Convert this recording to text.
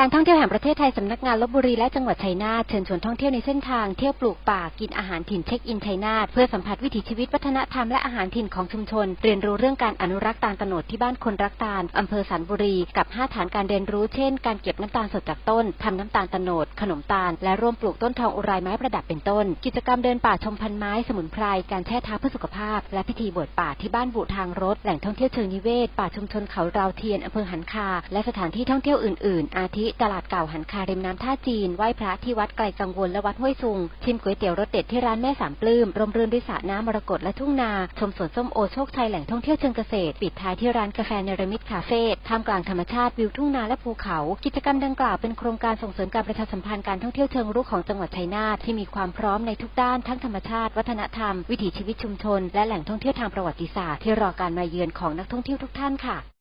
การท่องเที่ยวแห่งประเทศไทยสำนักงานลบบุรีและจังหวัดชัยนาทเชิญชวนท่องเที่ยวในเส้นทางเที่ยวปลูกป่ากินอาหารถิ่นเช็คอินชัยนาทเพื่อสัมผัสวิถีชีวิตวัฒนธรรมและอาหารถิ่นของชุมชน เรียนรู้เรื่องการอนุรักษ์ตาลตโนดที่บ้านคนรักตาลอำเภอสันบุรี กับ 5 ฐานการเรียนรู้เช่น การเก็บน้ำตาลสดจากต้นทำน้ำตาลตโนดขนมตาล และร่วมปลูกต้นทองอุไรไม้ประดับเป็นต้น กิจกรรมเดินป่าชมพันไม้สมุนไพรการแช่เท้าเพื่อสุขภาพ และพิธีบวชป่าที่บ้านบุทางรถแหล่งท่องเที่ยวเชิงนิเวศ ป่าชุมชนเขาราวเทียนอำเภอหันคาและสถานที่ท่องเที่ยวอื่น ๆ อาทิตลาดเก่าหันคาริมน้ำท่าจีนไหว้พระที่วัดไกลกังวลและวัดห้วยซุง ชิมก๋วยเตี๋ยวรสเด็ดที่ร้านแม่สามปลื้มร่มรื่นด้วยสระน้ำมรกตและทุ่งนา ชมสวนส้มโอโชคชัยแหล่งท่องเที่ยวเชิงเกษตร ปิดท้ายที่ร้านกาแฟเนรมิตคาเฟ่ท่ามกลางธรรมชาติวิวทุ่งนาและภูเขา กิจกรรมดังกล่าวเป็นโครงการส่งเสริมการประชาสัมพันธ์การท่องเที่ยวเชิงรุกของจังหวัดชัยนาทที่มีความพร้อมในทุกด้านทั้งธรรมชาติ วัฒนธรรม วิถีชีวิตชุมชน และแหล่งท่องเที่ยวทางประวัติศาสตร์ที่รอการมาเยือนของนักท่องเที่ยวทุกท่านค่ะ